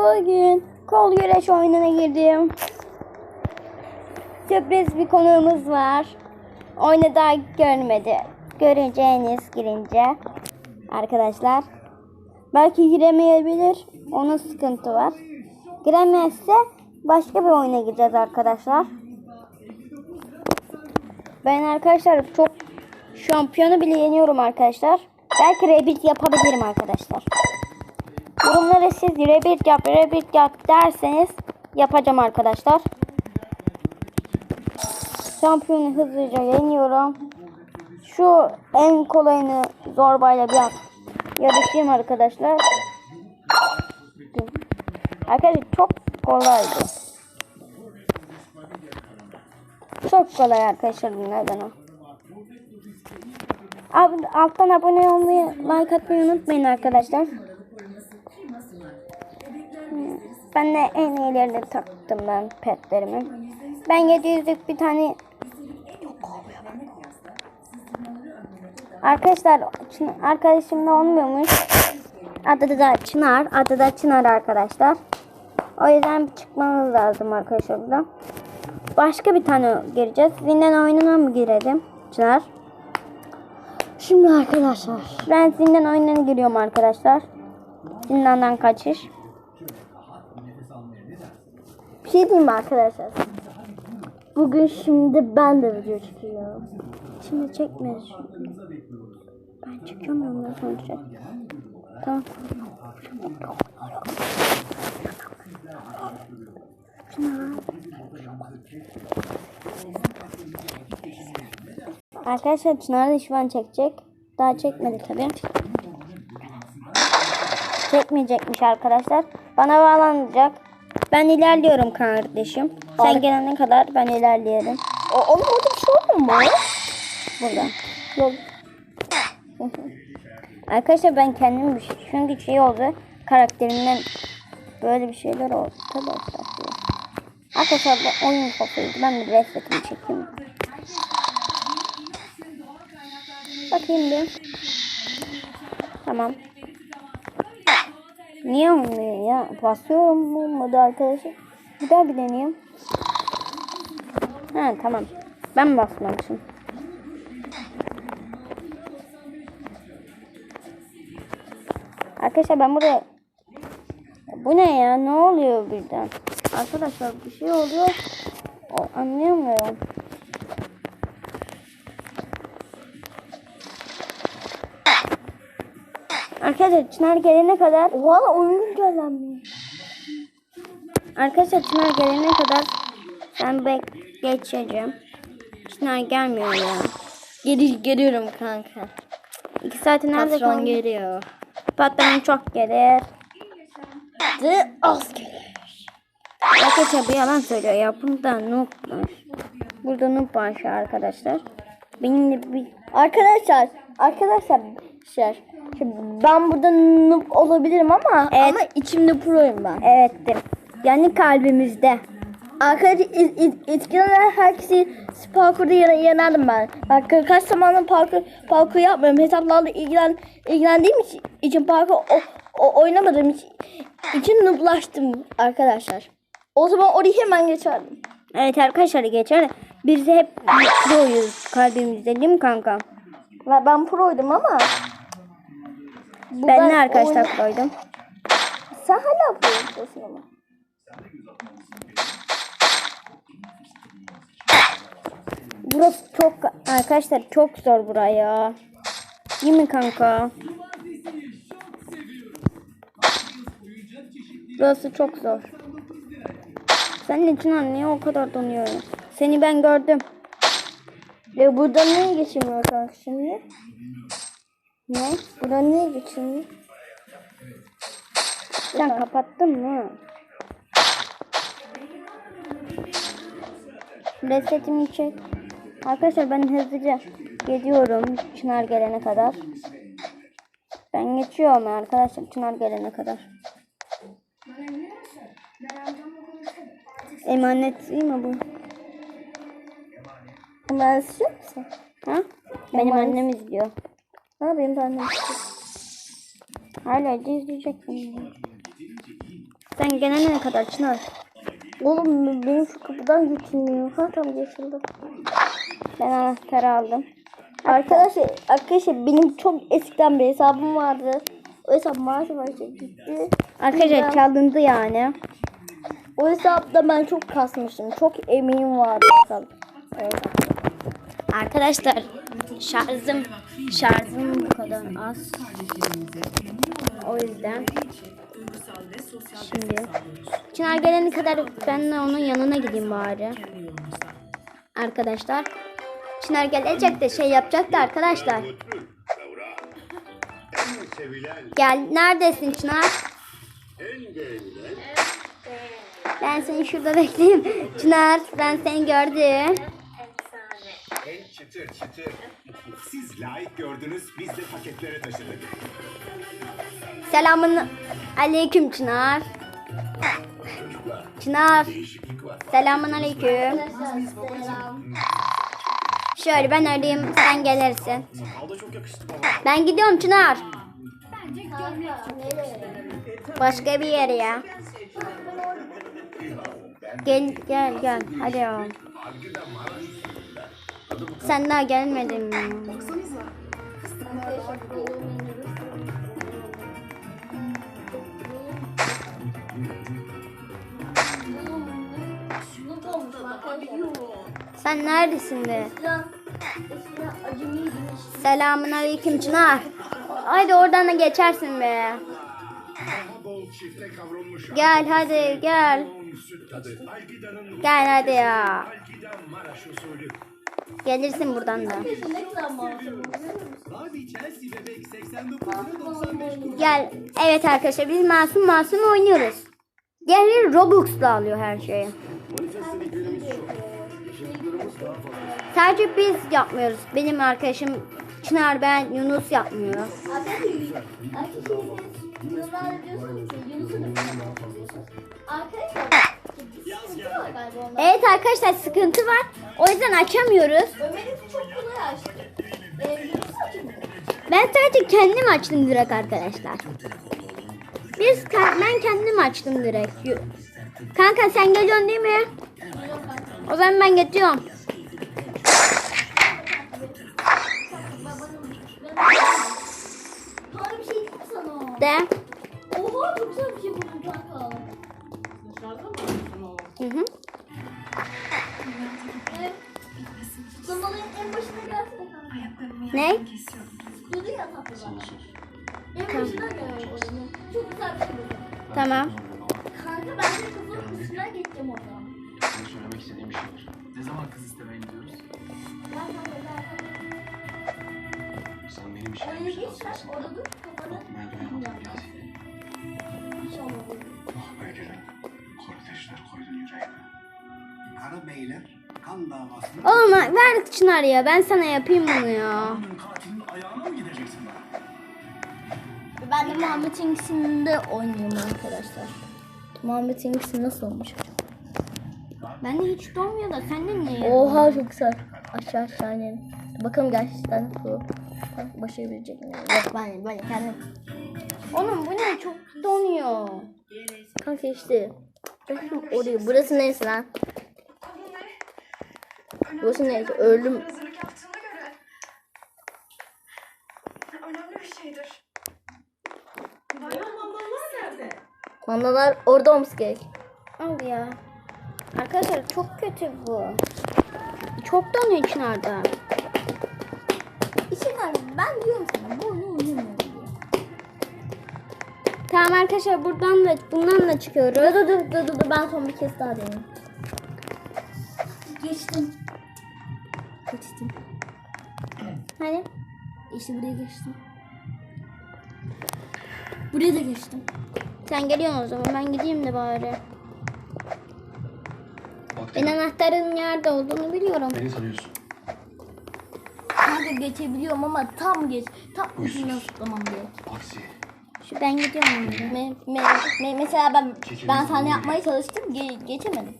Bugün kol güreş oyununa girdim. Sürpriz bir konuğumuz var. Oyunu daha görmedi. Göreceğiniz girince arkadaşlar. Belki giremeyebilir. Onun sıkıntı var. Giremezse başka bir oyuna gideceğiz arkadaşlar. Ben arkadaşlar çok şampiyonu bile yeniyorum arkadaşlar. Belki rebuild yapabilirim arkadaşlar. Yorumlara siz rebuild yap, rebuild yap derseniz yapacağım arkadaşlar. Şampiyonu hızlıca yeniyorum. Şu en kolayını zorbayla bir yap- yarışayım arkadaşlar. Arkadaşlar çok kolaydı. Çok kolay arkadaşlar bunlardan o. Abi, alttan abone olmayı, like atmayı unutmayın arkadaşlar. Ben de en iyilerini taktım ben petlerimi. Ben 700'lük bir tane Arkadaşlar arkadaşımla olmuyormuş. Adı da Çınar. Adı da Çınar arkadaşlar. O yüzden çıkmamız lazım arkadaşlar burada. Başka bir tane gireceğiz. Zindan oyununa mı girelim? Çınar. Şimdi arkadaşlar. Ben zindan oyununa giriyorum arkadaşlar. Zindandan kaçış. Şey diyeyim mi arkadaşlar? Bugün şimdi ben de video çekiyorum. Şimdi çekmez. Ben ondan sonra çek. Tamam. Arkadaşlar Çınar da şu an çekecek. Daha çekmedi tabii. Çekmeyecekmiş arkadaşlar. Bana bağlanacak. Ben ilerliyorum kardeşim. Sen Ar- gelene kadar ben ilerleyelim. O, onun orada bir şey oldu mu? Burada. Yok. Arkadaşlar ben kendim bir şey, çünkü şey oldu. Karakterimden böyle bir şeyler oldu. Tabii. Arkadaşlar bu oyun kafaydı. Ben bir resetimi çekeyim. Bakayım bir. Tamam. Niye olmuyor ya? Basıyorum olmadı arkadaşlar. Bir daha bir deneyeyim. Ha tamam. Ben basmamışım. Arkadaşlar ben buraya bu ne ya? Ne oluyor birden? Arkadaşlar bir şey oluyor. O, anlayamıyorum. Arkadaşlar Çınar gelene kadar Valla oyun güncellenmiş. Arkadaşlar Çınar gelene kadar ben bek geçeceğim. Çınar gelmiyor ya. Geri, geliyorum kanka. İki saati nerede Patron kaldı? geliyor. Patron çok gelir. De az gelir. Arkadaşlar bir yalan söylüyor ya. Bunda noob var. Burada noob var arkadaşlar. Benim de bir... Arkadaşlar, arkadaşlar şey, şimdi ben burada noob olabilirim ama Evet. ama içimde proyum ben. Evettir. Yani kalbimizde. Arkadaşlar eskiden herkesi parkurda yen, yenerdim ben. Bak kaç zamandır parkur, parkur yapmıyorum. Hesaplarla ilgilen, ilgilendiğim için, için parkur o, o, oynamadığım için, için nooblaştım arkadaşlar. O zaman orayı hemen geçerdim. Evet arkadaşlar geçer. Biz de hep proyuz kalbimizde değil mi kanka? Ben, ben proydum ama. Bu Ben ne arkadaşlar oyna- koydum? Sen hala proyum ama. Burası çok arkadaşlar çok zor buraya. Değil mi kanka? Burası çok zor. Senin için niye o kadar donuyorum? Seni ben gördüm. Ve burada ne geçmiyor kanka şimdi? Ne? Burada ne geçmiyor? Sen kapattın mı? Resetimi çek. Arkadaşlar ben hızlıca gidiyorum Çınar gelene kadar. Ben geçiyorum arkadaşlar Çınar gelene kadar. Emanet değil mi bu? İstiyor musun? Ha? Benim Emanet. annem izliyor. Ne yapayım ben de istiyorum. Hala izleyecek beni. Sen gelene kadar Çınar. Oğlum benim şu kapıdan geçilmiyor. Ha tam geçildi. Ben anahtarı aldım. Arkadaşlar, arkadaşlar benim çok eskiden bir hesabım vardı. O hesap maalesef gitti. Arkadaşlar çalındı yani. O hesapta ben çok kasmıştım. Çok eminim vardı. Evet. Arkadaşlar şarjım şarjım bu kadar az. O yüzden şimdi Çınar gelene kadar ben de onun yanına gideyim bari. Arkadaşlar Çınar gelecek de şey yapacaktı arkadaşlar. Gel neredesin Çınar? Ben seni şurada bekleyeyim. Çınar ben seni gördüm. Çıtır çıtır. Siz layık gördünüz, biz de paketlere taşıdık. Selamun aleyküm Çınar. Çınar. Selamun aleyküm. Şöyle ben arayayım sen gelirsin. Ben gidiyorum Çınar. Başka bir yere ya. Gel gel gel hadi ya. Sen daha gelmedin mi? Sen neredesin be? Selamun aleyküm Çınar. Haydi oradan da geçersin be. Gel hadi gel. Gel hadi ya. Gelirsin buradan da. Barbie Chelsea bebek 89 lira 95 kuruş. Gel. Evet arkadaşlar biz masum masum oynuyoruz. Diğerleri Robux'la alıyor her şeyi. Sadece biz yapmıyoruz. Benim arkadaşım Çınar ben Yunus yapmıyor. Evet arkadaşlar sıkıntı var. O yüzden açamıyoruz. Ben sadece kendim açtım direkt arkadaşlar. Biz ben kendim açtım direkt. Kanka sen geliyorsun değil mi? O zaman ben bir şey? De. Oha çok güzel bir şey buldum kanka. Hı hı. En başına. Ne? Durdu ya tatlı bana. En başına gel oyunu. Çok güzel bir şey buldum. Tamam. Kara beyler kan davasını Oğlum ver Çınar ya. Ben sana yapayım bunu ya. katilin ayağına mı gideceksin bana? Ben de Muhammed İngiliz'inde oynuyorum arkadaşlar. Muhammed İngiliz nasıl olmuş acaba? Bende hiç dolmuyor da sende niye? Oha çok güzel. Aşağı aşağı inelim. Bakalım gerçekten bu başarabilecek mi? Yok ben ben kendim. Oğlum bu ne çok donuyor. Kanka işte. Bakın oraya. Burası neresi lan? Burası neresi? Öldüm. hazırlık yaptığına göre önemli bir şeydir. Bayram mandallar nerede? Mandalar orada olması gerek. Al ya. Arkadaşlar çok kötü bu. Çok donuyor Çınar'da. İşte kanka ben diyorum sana bu oyunu oynamıyorum diye. Tamam arkadaşlar buradan da bundan da çıkıyoruz. Dur dur dur dur dur ben son bir kez daha deneyeyim. Geçtim. Geçtim. Hadi. İşte buraya geçtim. Buraya da geçtim. Sen geliyorsun o zaman ben gideyim de bari. Bak Ben anahtarın nerede olduğunu biliyorum. beni tanıyorsun. Kanka geçebiliyorum ama tam geç. Tam ucuna tutlamam gerek. Aksi. Şu ben gidiyorum. Me, me, me- mesela ben ben sana yapmaya çalıştım ge- geçemedim.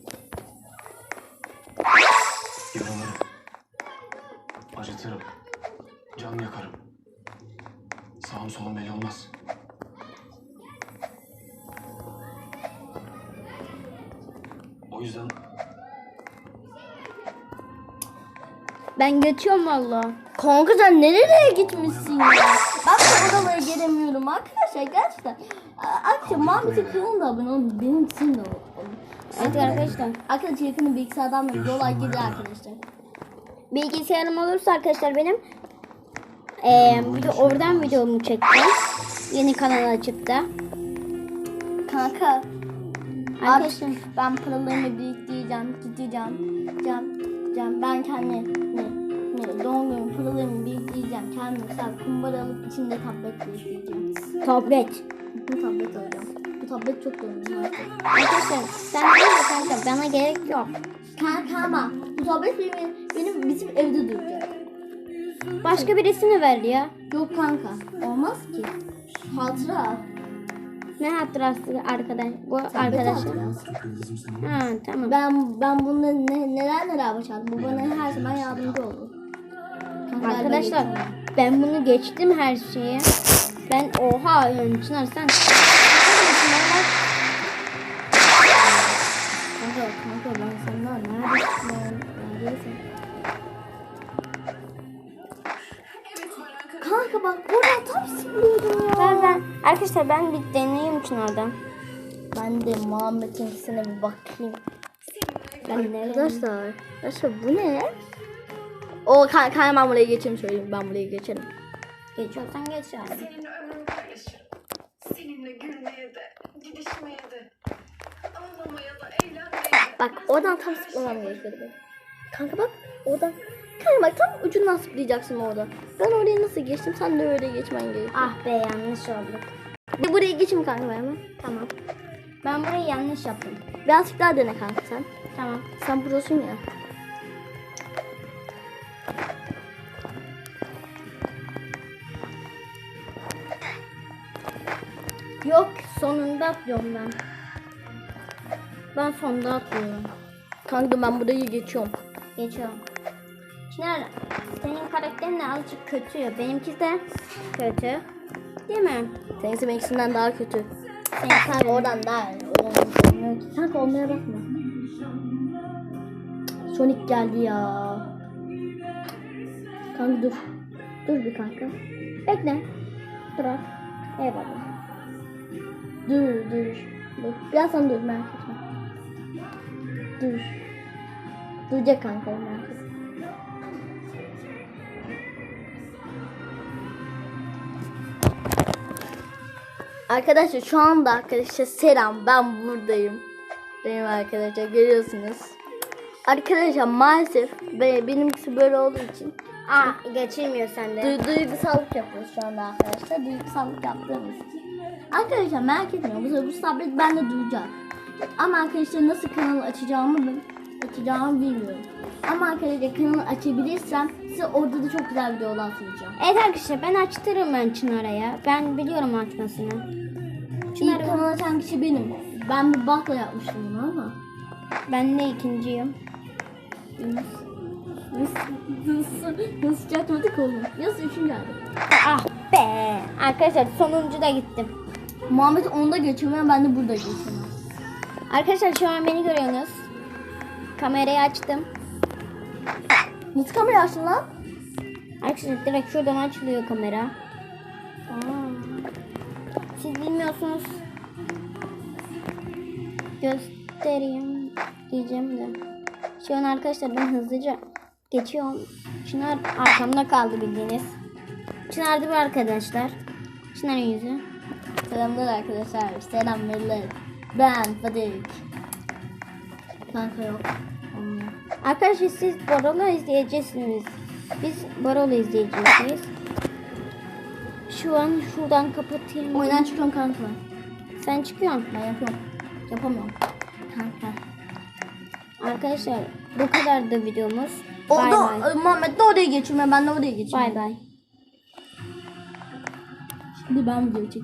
Yaralarım. Acıtırım. Can yakarım. Sağım solum belli olmaz. O yüzden Ben geçiyorum valla. Kanka sen nereye gitmişsin ya? Ben bu odalara gelemiyorum arkadaşlar gerçekten. Arkadaşlar Mahmet'in kanalına abone olun. Benim için de olun. Evet arkadaşlar. Arkadaşlar yakında bilgisayardan da videolar gelir arkadaşlar. Bilgisayarım olursa arkadaşlar benim eee bir de oradan videomu çektim. Yeni kanal açıp da. Kanka Arkadaşlar ben paralarımı biriktireceğim, gideceğim, gideceğim, gideceğim. Ben kendi ne, ne, doğum günü paralarımı biriktireceğim. Kendim mesela kumbara alıp içinde tablet biriktireceğim. tablet. Bu tablet alacağım. Tablet çok. Arkadaşlar sen de kanka bana gerek yok. Kanka ama bu tablet benim, benim bizim evde duracak. Başka birisini ver ya. Yok kanka, olmaz ki. Hatıra. Ne hatırası arkadaş bu arkadaşlar. Ha tamam. Ben ben bununla ne, neler neler başardım. Bu bana her zaman yardımcı oldu. Kanka, Arkadaşlar ben ben bunu geçtim her şeye. Ben oha yani Çınar sen. Kanka, kanka ben senden neredesin? Neredesin? Kanka bak buradan tam sıkılıyordum ya. Ben, ben, arkadaşlar ben bir deneyeyim Çınar'dan. Ben de Muhammed'inkisine bir bakayım. Ben ne? Arkadaşlar, arkadaşlar bu ne? O kanka kan, ben buraya geçeyim söyleyeyim. Ben buraya geçerim. Geçiyorsan geç abi. seninle ömrümü paylaşırım. Seninle gülmeye de, gidişmeye de, ağlamaya da, eğlenmeye de. Bak oradan tam sıkmamam gerekiyordu benim. Kanka bak oradan. Kanka bak tam ucundan sıklayacaksın orada. Ben oraya nasıl geçtim sen de öyle geçmen gerekiyor. Ah be yanlış oldu. Bir buraya geçeyim kanka ben hemen. Tamam. Ben burayı yanlış yaptım. Birazcık daha dene kanka sen. Tamam. Sen prosun ya. Yok sonunda atlıyorum ben. Ben sonunda atlıyorum. Kanka ben burayı geçiyorum. Geçiyorum. Çınar senin karakterin de azıcık kötü ya. Benimki de kötü. Değil mi? Senin benimkisinden daha kötü. Senin Kanka oradan daha iyi. Kanka olmaya bakma. Sonic geldi ya. Kanka dur. Dur bir kanka. Bekle. Dur. Eyvallah. Dur dur. Dur. Birazdan dur merak etme. Dur. Duracak kanka etme. Arkadaşlar şu anda arkadaşlar selam ben buradayım. Benim arkadaşlar görüyorsunuz. Arkadaşlar maalesef be- benimkisi böyle olduğu için Aa geçirmiyor sende. Du- duygusallık yapıyoruz şu anda arkadaşlar. Duygusallık yaptığımız için. Arkadaşlar merak etmeyin. Bu sefer bu tablet bende duracak. Ama arkadaşlar nasıl kanal açacağımı açacağımı bilmiyorum. Ama arkadaşlar kanalı açabilirsem size orada da çok güzel videolar sunacağım. Evet arkadaşlar ben açtırırım ben Çınar'a. Ben biliyorum açmasını. İlk kanal açan kişi benim. Ben bir bakla yapmıştım bunu ama. Ben de ikinciyim. Nasıl, nasıl, nasıl çatmadık oğlum? Nasıl üçüncü aydı? Ah be. Arkadaşlar sonuncu da gittim. Muhammed onda geçiyor ben de burada geçiyorum. Arkadaşlar şu an beni görüyorsunuz. Kamerayı açtım. Nasıl kamera açtın lan? Arkadaşlar direkt şuradan açılıyor kamera. Aa. Siz bilmiyorsunuz. Göstereyim diyeceğim de. Şu an arkadaşlar ben hızlıca geçiyorum. Çınar arkamda kaldı bildiğiniz. Çınar değil mi arkadaşlar? Çınar'ın yüzü. Selamlar arkadaşlar. Selam millet. Ben Fadik. Kanka yok. Arkadaşlar siz Barolo izleyeceksiniz. Biz Barolo izleyeceğiz. Şu an şuradan kapatayım. Oyundan çıkıyorum kanka. Sen çıkıyorsun. Ben yapıyorum. Yapamıyorum. Kanka. Arkadaşlar bu kadar da videomuz. O Bay da bay. Muhammed de oraya geçiyor. Ben de oraya geçiyorum. Bay bay. Şimdi ben video çekeyim.